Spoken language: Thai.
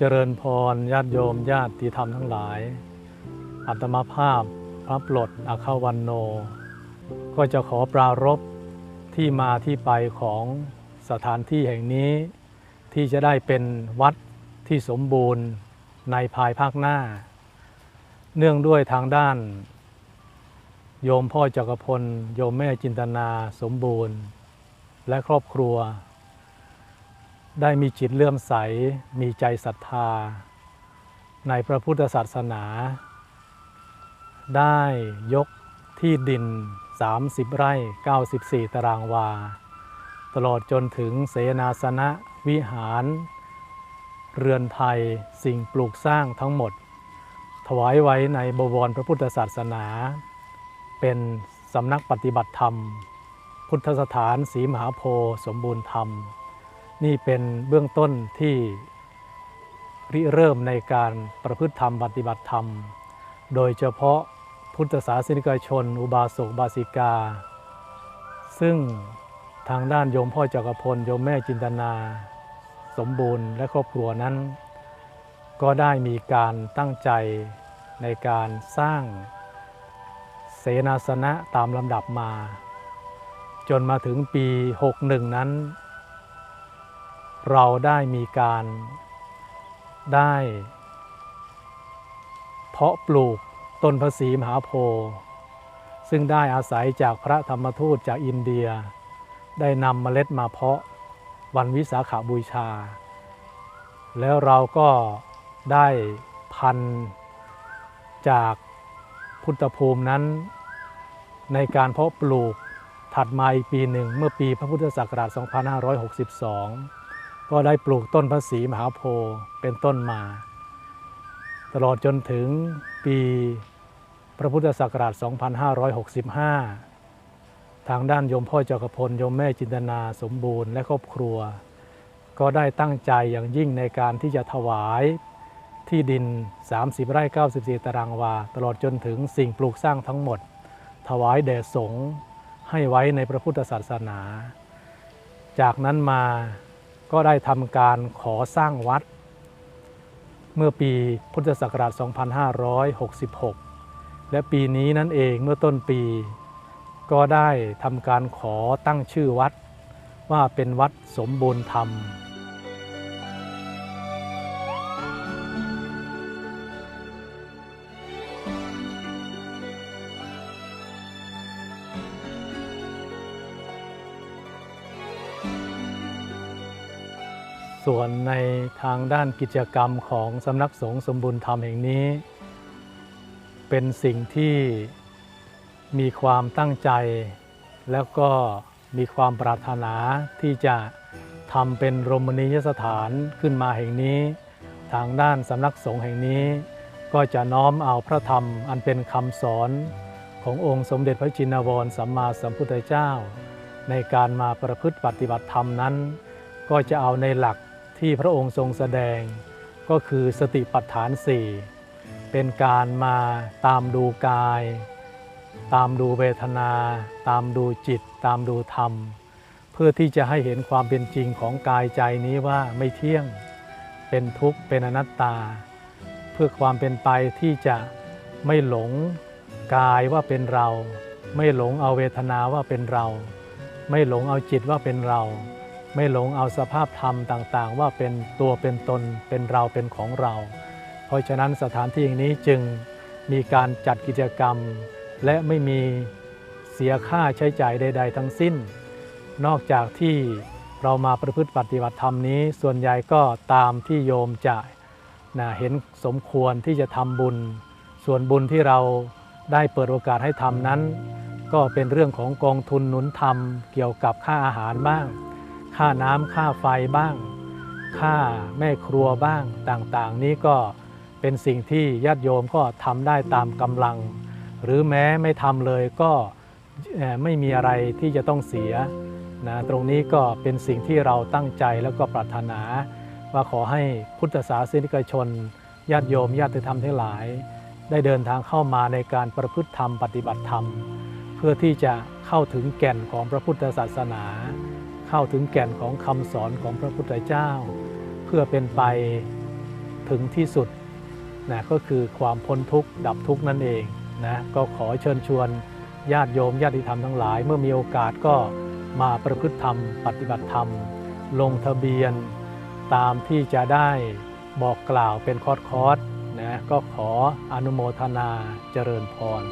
เจริญพรญาติโยมญาติธรรมทั้งหลาย อัตมาภาพพระปลดอาคาวันโน ก็จะขอปรารบที่มาที่ไปของสถานที่แห่งนี้ ที่จะได้เป็นวัดที่สมบูรณ์ในภายภาคหน้า เนื่องด้วยทางด้าน โยมพ่อจักรพล โยมแม่จินตนาสมบูรณ์ และครอบครัว ได้มีจิตเลื่อมใส มีใจศรัทธา ในพระพุทธศาสนา ได้ยกที่ดิน 30 ไร่ 94 ตารางวา ตลอดจนถึงเสนาสนะวิหาร เรือนไทยสิ่งปลูกสร้างทั้งหมด ถวายไว้ในบวรพระพุทธศาสนา เป็นสำนักปฏิบัติธรรม พุทธสถานศรีมหาโพสมบูรณ์ธรรม นี่เป็นเบื้องต้นที่ริเริ่มในการประพฤติธรรมปฏิบัติธรรม โดยเฉพาะพุทธศาสนิกชน อุบาสกบาสิกา ซึ่งทางด้านโยมพ่อจักรพลโยมแม่จินตนา สมบูรณ์และครอบครัวนั้น ก็ได้มีการตั้งใจในการสร้างเสนาสนะตามลำดับมา จนมาถึงปี 61 นั้น เราได้มีการได้เพาะปลูกต้นพระศรีมหาโพธิ์ซึ่งได้อาศัยจากพระธรรมทูตจากอินเดีย ได้นำเมล็ดมาเพาะวันวิสาขาบูชา แล้วเราก็ได้พันจากพุทธภูมินั้น ในการเพาะปลูกถัดมาอีกปีหนึ่งเมื่อปีพระพุทธศักราช 2562 ก็ได้ปลูกต้นพระศรีมหาโพธิ์เป็นต้นมา ตลอดจนถึงปีพระพุทธศักราช 2565 ทางด้านโยมพ่อจักรพลโยมแม่จินตนาสมบูรณ์และครอบครัว ก็ได้ตั้งใจอย่างยิ่งในการที่จะถวายที่ดิน 30 ไร่ 94 ตารางวา ตลอดจนถึงสิ่งปลูกสร้างทั้งหมด ถวายแด่สงฆ์ให้ไว้ในพระพุทธศาสนา จากนั้นมา ก็ได้ทำการขอสร้างวัด เมื่อปีพุทธศักราช 2566 และปีนี้นั่นเองเมื่อต้นปี ก็ได้ทำการขอตั้งชื่อวัด ว่าเป็นวัดสมบูรณ์ธรรม ส่วนในทางด้านกิจกรรมของสำนักสงฆ์สมบูรณ์ธรรมแห่งนี้ เป็นสิ่งที่มีความตั้งใจ แล้วก็มีความปรารถนาที่จะทำเป็นรมณียสถานขึ้นมาแห่งนี้ ทางด้านสำนักสงฆ์แห่งนี้ ก็จะน้อมเอาพระธรรมอันเป็นคำสอนขององค์สมเด็จพระจินวรสัมมาสัมพุทธเจ้า ในการมาประพฤติปฏิบัติธรรมนั้น ก็จะเอาในหลัก ที่พระองค์ทรงแสดง ก็คือสติปัฏฐานสี่เป็นการมาตามดูกาย ตามดูเวทนา ตามดูจิต ตามดูธรรม เพื่อที่จะให้เห็นความเป็นจริงของกายใจนี้ว่าไม่เที่ยง เป็นทุกข์เป็นอนัตตา เพื่อความเป็นไปที่จะไม่หลงกายว่าเป็นเรา ไม่หลงเอาเวทนาว่าเป็นเรา ไม่หลงเอาจิตว่าเป็นเรา ไม่หลงเอาสภาพธรรมต่างๆ ว่าเป็นตัวเป็นตนเป็นเราเป็นของเรา เพราะฉะนั้นสถานที่อย่างนี้จึงมีการจัดกิจกรรม และไม่มีเสียค่าใช้จ่ายใด ๆ ทั้งสิ้น นอกจากที่เรามาประพฤติปฏิบัติธรรมนี้ ส่วนใหญ่ก็ตามที่โยมจะนะเห็นสมควรที่จะทำบุญ ส่วนบุญที่เราได้เปิดโอกาสให้ทำนั้น ก็เป็นเรื่องของกองทุนหนุนธรรมเกี่ยวกับค่าอาหารบ้าง ค่าน้ำค่าไฟบ้าง ค่าแม่ครัวบ้างต่างๆ นี้ก็เป็นสิ่งที่ญาติโยมก็ทำได้ตามกำลัง หรือแม้ไม่ทำเลยก็ไม่มีอะไรที่จะต้องเสียนะตรงนี้ก็เป็นสิ่งที่เราตั้งใจแล้วก็ปรารถนา ว่าขอให้พุทธศาสนิกชนญาติโยมญาติธรรมทั้งหลาย ได้เดินทางเข้ามาในการประพฤติธรรมปฏิบัติธรรม เพื่อที่จะเข้าถึงแก่นของพระพุทธศาสนา เข้าถึงแก่นของคำสอนของพระพุทธเจ้า เพื่อเป็นไปถึงที่สุดนะก็คือความพ้นทุกข์ดับทุกข์นั่นเองนะก็ขอเชิญชวนญาติโยมญาติธรรมทั้งหลาย เมื่อมีโอกาสก็มาประพฤติธรรม ปฏิบัติธรรม ลงทะเบียน ตามที่จะได้บอกกล่าวเป็นคอร์สคอร์สนะก็ขออนุโมทนาเจริญพร